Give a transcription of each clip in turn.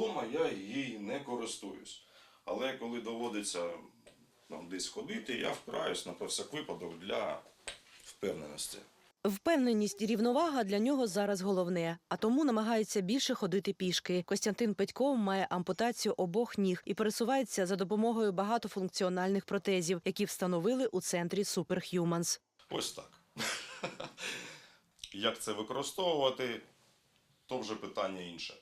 вдома я її не користуюсь. Але коли доводиться там, десь ходити, я впираюсь на всяк випадок для впевненості. Впевненість і рівновага для нього зараз головне, а тому намагається більше ходити пішки. Костянтин Петьков має ампутацію обох ніг і пересувається за допомогою багатофункціональних протезів, які встановили у центрі Superhumans. Ось так. Як це використовувати, то вже питання інше.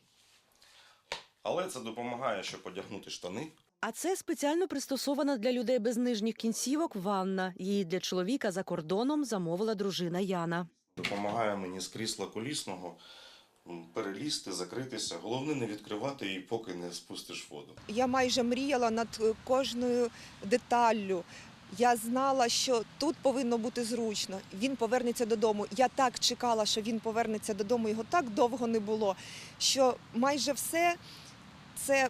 Але це допомагає, щоб одягнути штани. А це спеціально пристосована для людей без нижніх кінцівок ванна. Її для чоловіка за кордоном замовила дружина Яна. Допомагає мені з крісла колісного перелізти, закритися. Головне не відкривати її, поки не спустиш воду. Я майже мріяла над е, кожною деталлю. Я знала, що тут повинно бути зручно. Він повернеться додому. Я так чекала, що він повернеться додому. Його так довго не було. Що майже все це,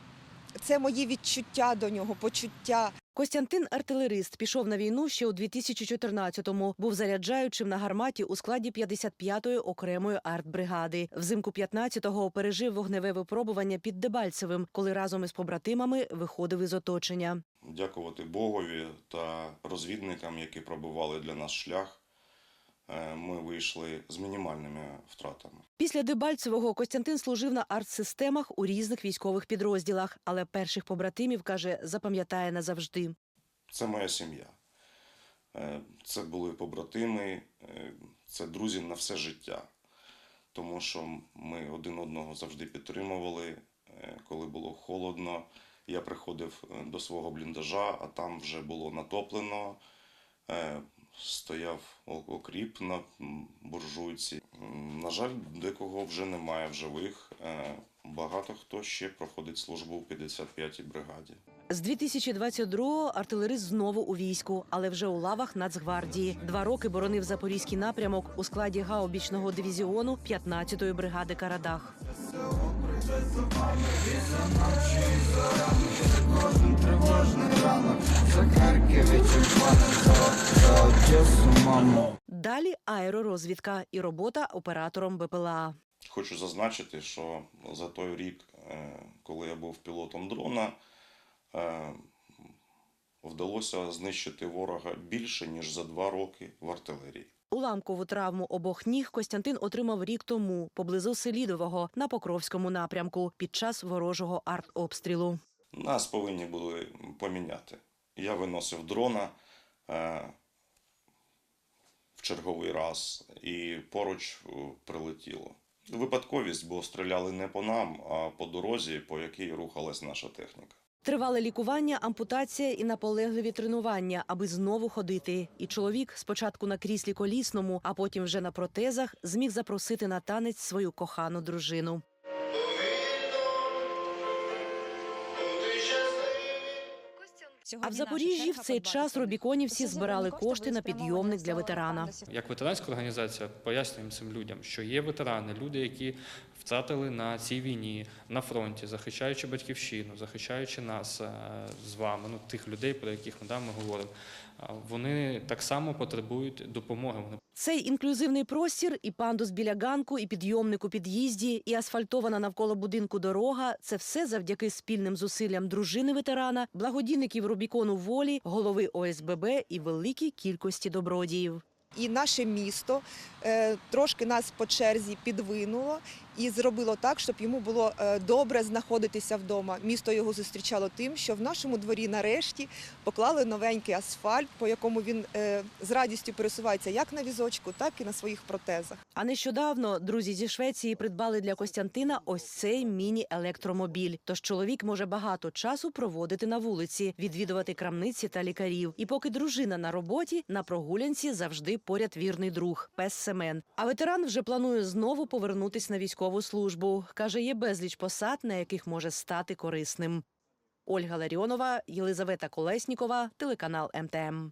це мої відчуття до нього, почуття. Костянтин артилерист пішов на війну ще у 2014-му. Був заряджаючим на гарматі у складі 55-ї окремої артбригади. Взимку 15-го пережив вогневе випробування під Дебальцевим, коли разом із побратимами виходив із оточення. Дякувати Богові та розвідникам, які пробивали для нас шлях, ми вийшли з мінімальними втратами. Після Дебальцевого Костянтин служив на артсистемах у різних військових підрозділах, але перших побратимів каже, запам'ятає назавжди. Це моя сім'я. Е, Це були побратими, е, це друзі на все життя. Тому що ми один одного завжди підтримували. Е, Коли було холодно, я приходив е, до свого бліндажа, а там вже було натоплено. Стояв окріп на буржуйці. На жаль, декого вже немає в живих. Е, Багато хто ще проходить службу в 55-й бригаді. З 2022-го артилерист знову у війську, але вже у лавах Нацгвардії. Два роки боронив запорізький напрямок у складі гаубічного дивізіону 15-ї бригади Карадах. Далі аеророзвідка і робота оператором БПЛА. Хочу зазначити, що за той рік, е, коли я був пілотом дрона, е, вдалося знищити ворога більше, ніж за два роки в артилерії. Уламкову травму обох ніг Костянтин отримав рік тому поблизу Селідового на Покровському напрямку під час ворожого артобстрілу. Нас повинні були поміняти. Я виносив дрона е, черговий раз, і поруч е, прилетіло. Випадковість, бо стріляли не по нам, а по дорозі, по якій рухалась наша техніка. Тривале лікування, ампутація і наполегливі тренування, аби знову ходити. І чоловік спочатку на кріслі колісному, а потім вже на протезах, зміг запросити на танець свою кохану дружину. А в Запоріжжі в цей час рубіконівці збирали кошти на підйомник для ветерана. Як ветеранська організація пояснюємо цим людям, що є ветерани, люди, які втратили на цій війні на фронті, захищаючи батьківщину, захищаючи нас е, з вами, ну тих людей, про яких ми да, ми говоримо. А Вони так само потребують допомоги. Цей інклюзивний простір, і пандус біля ганку, і підйомник у під'їзді, і асфальтована навколо будинку дорога це все завдяки спільним зусиллям дружини ветерана, благодійників Рубікону волі, голови ОСББ і великій кількості добродіїв. І наше місто е, трошки нас по черзі підвинуло і зробило так, щоб йому було е, добре знаходитися вдома. Місто його зустрічало тим, що в нашому дворі нарешті поклали новенький асфальт, по якому він е, з радістю пересувається як на візочку, так і на своїх протезах. А нещодавно друзі зі Швеції придбали для Костянтина ось цей міні-електромобіль. Тож чоловік може багато часу проводити на вулиці, відвідувати крамниці та лікарів. І поки дружина на роботі, на прогулянці завжди поряд вірний друг пес Семен. А ветеран вже планує знову повернутись на військову службу. каже, є безліч посад, на яких може стати корисним. Ольга Ларіонова, Єлизавета Колеснікова, телеканал МТМ.